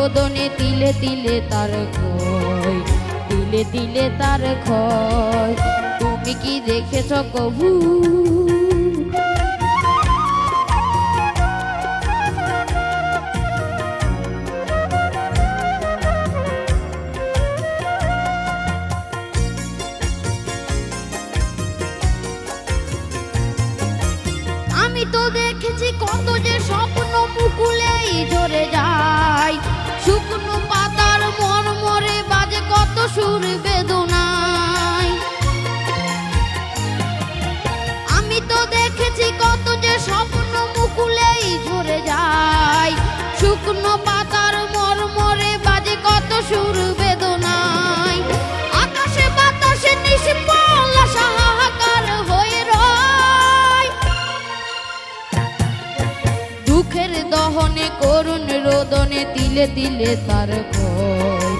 রোদনে তিলে তিলে তার ক্ষয়, তিলে তিলে তার ক্ষয়। তুমি কি দেখেছ কভু? আমি তো দেখেছি কত যে স্বপ্ন শুকনো করুণ রোদনে তিলে তিলে তার ক্ষয়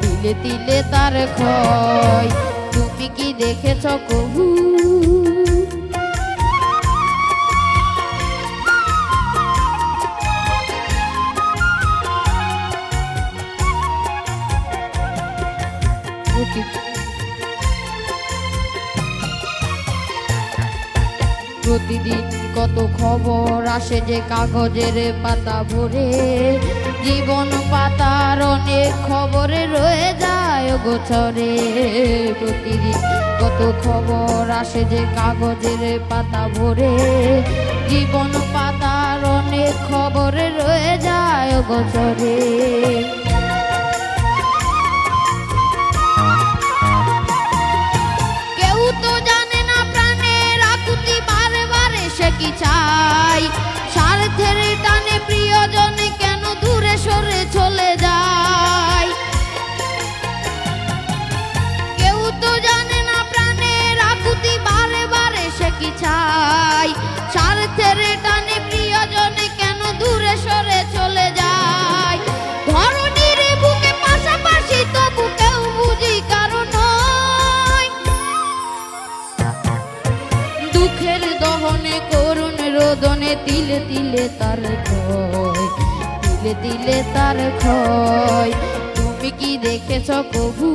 তিলে তিলে তার ক্ষয় তুমি কি দেখেছ কবু? প্রতিদিন কত খবর আসে যে কাগজের পাতা ভরে? জীবন পাতার অনেক খবরে রয়ে যায় গোছরে। প্রতিদিন কত খবর আসে যে কাগজের পাতা ভরে? জীবন পাতার অনেক খবরে রয়ে যায় গোছরে। চাই রোদনে তিলে তিলে তার ক্ষয়, তিলে তিলে তার ক্ষয়। তুমি কি দেখেছ কবু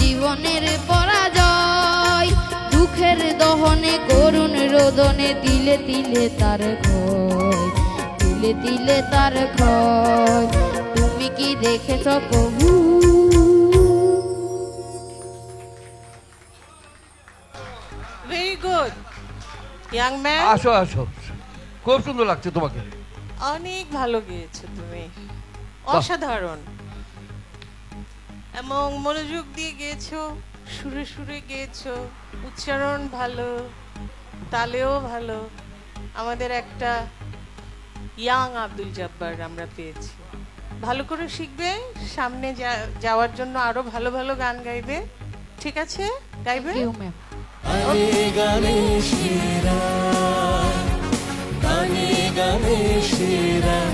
জীবনের পরাজয়? দুঃখের দহনে, করুণ রোদনে তিলে তিলে তার ক্ষয়, তিলে তিলে তার ক্ষয়। তুমি কি দেখেছ কবু ইয়াং ম্যান আসো আসো। খুব সুন্দর লাগছে তোমাকে। অনেক ভালো গেয়েছো তুমি। অসাধারণ। এবং মনোযোগ দিয়ে গেয়েছো সুরে সুরে গেয়েছো উচ্চারণ ভালো তালেও ভালো। আমাদের একটা ইয়াং আব্দুল জব্বার আমরা পেয়েছি। ভালো করে শিখবে সামনে যাওয়ার জন্য আরও ভালো ভালো গান গাইবে। ঠিক আছে? গাইবে? কেউ ম্যাম গানে গানে গণেশেরা গানে গণেশেরা